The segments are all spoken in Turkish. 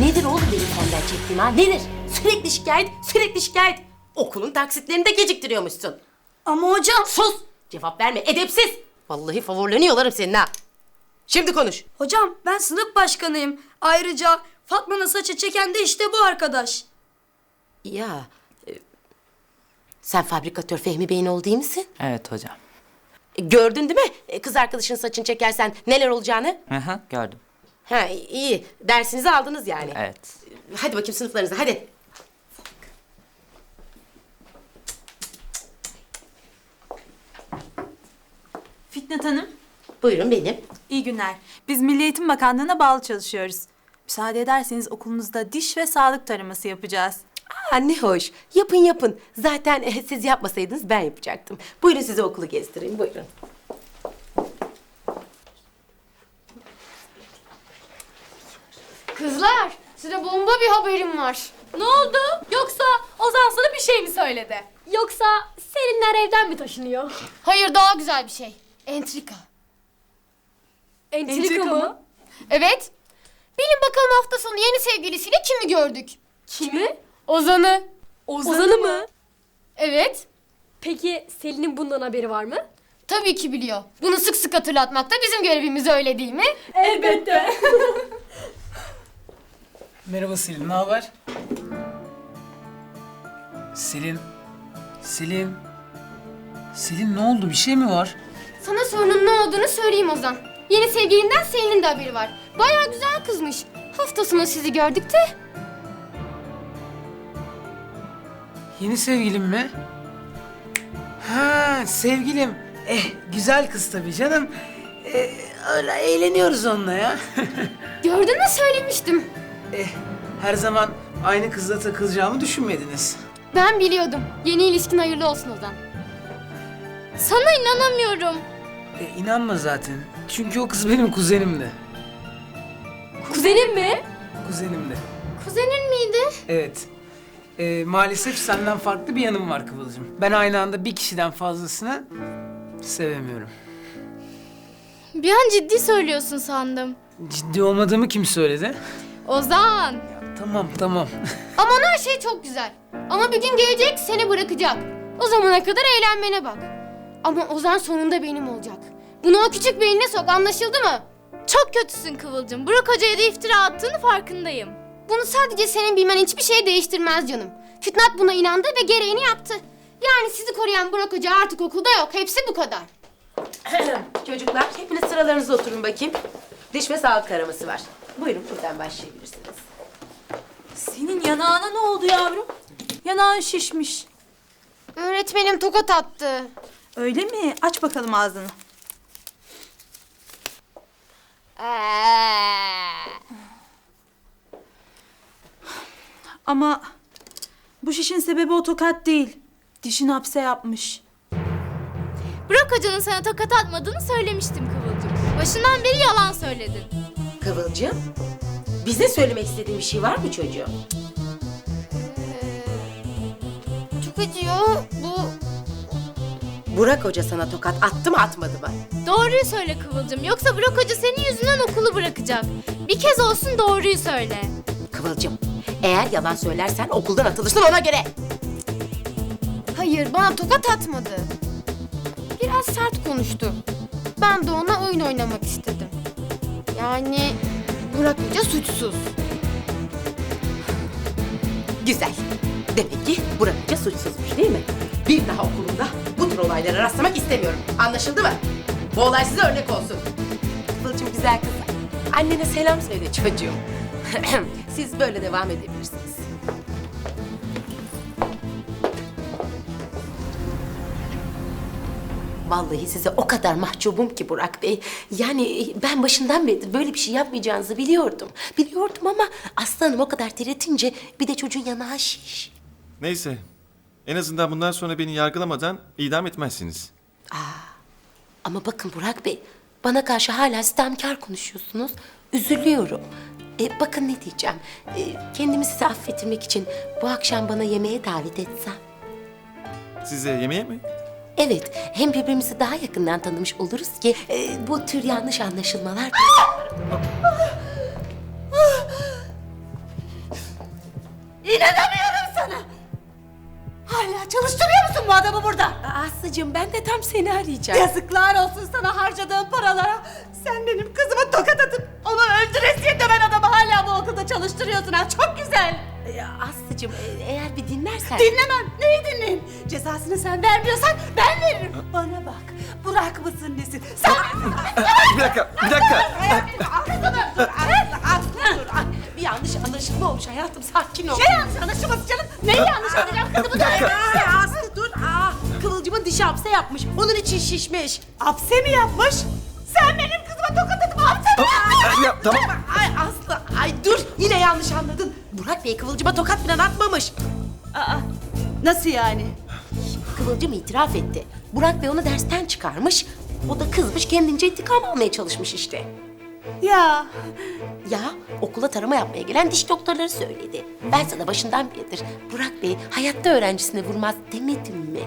Nedir oğlum benim senden çektiğim ha? Nedir? Sürekli şikayet, sürekli şikayet. Okulun taksitlerini de geciktiriyormuşsun. Ama hocam... Sus! Cevap verme, edepsiz! Vallahi favorilerini yolarım senin ha. Şimdi konuş. Hocam ben sınıf başkanıyım. Ayrıca Fatma'nın saçı çeken de işte bu arkadaş. Ya... e, sen fabrikatör Fehmi Bey'in oğlu değil misin? Evet hocam. Gördün değil mi? E, Kız arkadaşın saçını çekersen neler olacağını? Hı hı gördüm. Ha iyi. Dersinizi aldınız yani. Evet. Hadi bakayım sınıflarınıza hadi. Fitnat Hanım, Buyurun benim. iyi günler. Biz Milli Eğitim Bakanlığı'na bağlı çalışıyoruz. Müsaade ederseniz okulunuzda diş ve sağlık taraması yapacağız. Aa, ne hoş. Yapın yapın. Zaten eh, siz yapmasaydınız ben yapacaktım. Buyurun size okulu gezdireyim. Buyurun. Kızlar, size bomba bir haberim var. Ne oldu? Yoksa Ozan sana bir şey mi söyledi? Yoksa Selinler evden mi taşınıyor? Hayır, daha güzel bir şey. Entrika. Entrika mı? Evet. Bilin bakalım hafta sonu yeni sevgilisiyle kimi gördük? Kimi? Ozan'ı. Ozan'ı mı? Evet. Peki Selin'in bundan haberi var mı? Tabii ki biliyor. Bunu sık sık hatırlatmak da bizim görevimiz öyle değil mi? Elbette. Merhaba Selin, ne haber? Selin, Selin, Selin ne oldu? Bir şey mi var? Sana sorunun ne olduğunu söyleyeyim Ozan. Yeni sevgilinden Selin'in de haberi var. Bayağı güzel kızmış. Hafta sonu sizi gördük de. Yeni sevgilim mi? Ha, sevgilim. Eh, güzel kız tabii canım. Eh, öyle eğleniyoruz onunla ya. Gördün mü söylemiştim. Eh, her zaman aynı kızla takılacağımı düşünmediniz. Ben biliyordum. Yeni ilişkin hayırlı olsun Ozan. Sana inanamıyorum. E, inanma zaten. Çünkü o kız benim kuzenimdi. Kuzenin mi? Kuzenimdi. Kuzenin miydi? Evet. E, maalesef senden farklı bir yanım var Kıvılcım. Ben aynı anda bir kişiden fazlasını sevemiyorum. Bir an ciddi söylüyorsun sandım. Ciddi olmadığımı kim söyledi? Ozan. Tamam tamam. Aman her şey çok güzel. Ama bir gün gelecek seni bırakacak. O zamana kadar eğlenmene bak. Ama Ozan sonunda benim olacak. Bunu o küçük beynine sok anlaşıldı mı? Çok kötüsün Kıvılcım. Burak Hoca'ya da iftira attığını farkındayım. Bunu sadece senin bilmen hiçbir şey değiştirmez canım. Fitnat buna inandı ve gereğini yaptı. Yani sizi koruyan Burak Hoca artık okulda yok. Hepsi bu kadar. Çocuklar hepiniz sıralarınıza oturun bakayım. Diş ve sağlık taraması var. Buyurun buradan başlayabilirsiniz. Senin yanağına ne oldu yavrum? Yanağın şişmiş. Öğretmenim tokat attı. Öyle mi? Aç bakalım ağzını. Ama bu şişin sebebi o tokat değil. Dişin hapse yapmış. Burak Hoca'nın sana tokat atmadığını söylemiştim Kıvılcım. Başından beri yalan söyledin. Kıvılcım, bize söylemek istediğin bir şey var mı çocuğum? Çok acıyor. Bu Burak Hoca sana tokat attı mı atmadı mı? Doğruyu söyle Kıvılcım. Yoksa Burak Hoca senin yüzünden okulu bırakacak. Bir kez olsun doğruyu söyle. Kıvılcım, eğer yalan söylersen okuldan atılırsın ona göre. Hayır, bana tokat atmadı. Biraz sert konuştu. Ben de ona oyun oynamak istedim. Yani Burak Hoca suçsuz. Güzel. Demek ki Burak Hoca suçsuzmuş değil mi? Bir daha okulunda bu tür olaylara rastlamak istemiyorum. Anlaşıldı mı? Bu olay size örnek olsun. Kıvılcım güzel kız. Annene selam söyle çocuğum. Siz böyle devam edebilirsiniz. Vallahi size o kadar mahcubum ki Burak Bey. Yani ben başından beri böyle bir şey yapmayacağınızı biliyordum. Biliyordum ama aslanım o kadar diretince bir de çocuğun yanağı şiş. Neyse. En azından bundan sonra beni yargılamadan idam etmezsiniz. Ama bakın Burak Bey, bana karşı hala sistemkar konuşuyorsunuz. Üzülüyorum. E, bakın ne diyeceğim. E, kendimi size affettirmek için bu akşam bana yemeğe davet etsem. Size yemeğe mi? Evet, hem birbirimizi daha yakından tanımış oluruz ki e, bu tür yanlış anlaşılmalar... İnanamıyorum sana. Hala çalıştırıyor musun bu adamı burada? Aslıcığım ben de tam seni arayacağım. Yazıklar olsun sana harcadığın paralara. Sen benim kızıma tokat atıp onu öldüresiye döven adamı hala bu okulda çalıştırıyorsun ha. Çok Aslıcığım e- eğer bir dinlersen... Dinlemem. Neyi dinleyeyim? Cezasını sen vermiyorsan ben veririm. Bana bak. Burak mısın nesin? Sen... Bir dakika, bir dakika. Aslı dur. Ay, Bir yanlış anlaşılma olmuş hayatım. Sakin ol. Ne yanlış anlaşılması canım? Neyi yanlış anlayacağım kızımı da? Ay, Aslı dur. Aa, Kıvılcımın dişi hapse yapmış. Onun için şişmiş. Hapse mi yapmış? Sen benim kızıma tokat atıp hapse mi yaptın? Ya tamam. Ay Aslı. Ay dur. Yine yanlış anladın. Burak Bey Kıvılcım'a tokat falan atmamış. Aa, nasıl yani? Kıvılcım itiraf etti. Burak Bey onu dersten çıkarmış. O da kızmış kendince intikam almaya çalışmış işte. Ya Ya okula tarama yapmaya gelen diş doktorları söyledi. Ben sana başından beridir Burak Bey hayatta öğrencisine vurmaz demedim mi?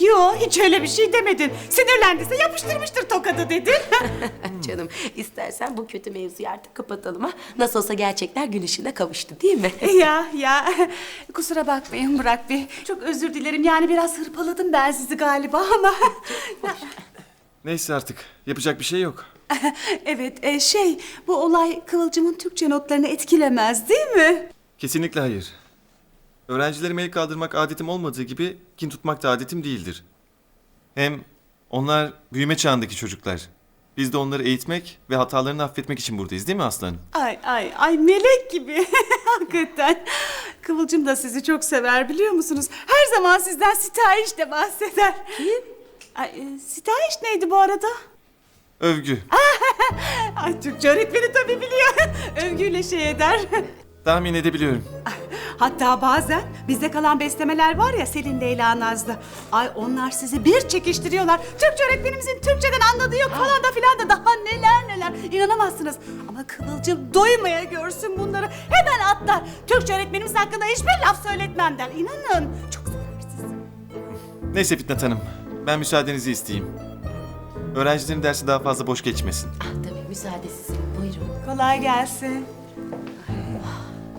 Yo hiç öyle bir şey demedin. Sinirlendiyse yapıştırmıştır tokadı dedin. Canım istersen bu kötü mevzuyu artık kapatalım ha. Nasıl olsa gerçekler gün ışığına kavuştu değil mi? ya ya kusura bakmayın Burak Bey. Çok özür dilerim yani biraz hırpaladım ben sizi galiba ama. Neyse artık. Yapacak bir şey yok. evet e, şey bu olay Kıvılcım'ın Türkçe notlarını etkilemez değil mi? Kesinlikle hayır. Öğrencilerime el kaldırmak adetim olmadığı gibi kin tutmak da adetim değildir. Hem onlar büyüme çağındaki çocuklar. Biz de onları eğitmek ve hatalarını affetmek için buradayız değil mi aslanım? Ay ay ay melek gibi. Hakikaten. Kıvılcım da sizi çok sever biliyor musunuz? Her zaman sizden sitayiş de bahseder. Kim? Ay, e, sitayiş neydi bu arada? Övgü. Ay Türkçe öğretmeni tabii biliyor. Övgüyle şey eder. Tahmin edebiliyorum. Hatta bazen bizde kalan beslemeler var ya Selin Leyla Nazlı. Ay onlar sizi bir çekiştiriyorlar. Türkçe öğretmenimizin Türkçeden anladığı yok falan da filan da daha neler neler. İnanamazsınız. Ama Kıvılcım doymaya görsün bunları. Hemen atlar. Türkçe öğretmenimiz hakkında hiçbir laf söyletmem der. İnanın. Çok sizi. Neyse Fitnat Hanım. Ben müsaadenizi isteyeyim. Öğrencilerin dersi daha fazla boş geçmesin. Ah tabii müsaade sizin. Buyurun. Kolay gelsin.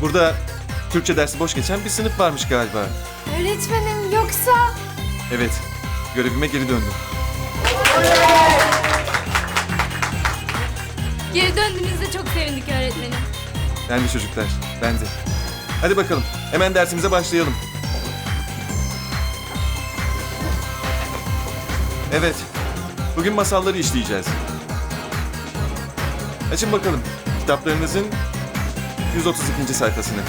Burada Türkçe dersi boş geçen bir sınıf varmış galiba. Öğretmenim yoksa... Evet, görevime geri döndüm. Geri döndüğünüzde çok sevindik öğretmenim. Ben de çocuklar, ben de. Hadi bakalım, hemen dersimize başlayalım. Evet, bugün masalları işleyeceğiz. Açın bakalım kitaplarınızın 132. sayfasını.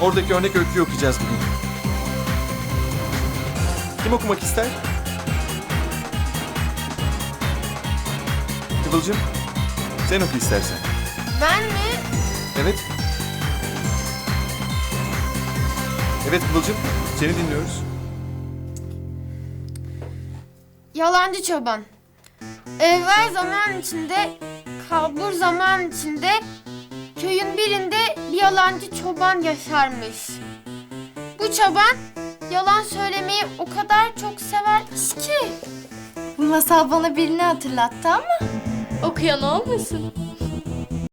Oradaki örnek öyküyü okuyacağız bugün. Kim okumak ister? Kıvılcım, sen oku istersen. Ben mi? Evet. Evet Kıvılcım, seni dinliyoruz. Yalancı çoban. Evvel zaman içinde, kalbur zaman içinde, köyün birinde bir yalancı çoban yaşarmış. Bu çoban yalan söylemeyi o kadar çok severmiş ki. Bu masal bana birini hatırlattı ama Okuyan olmasın?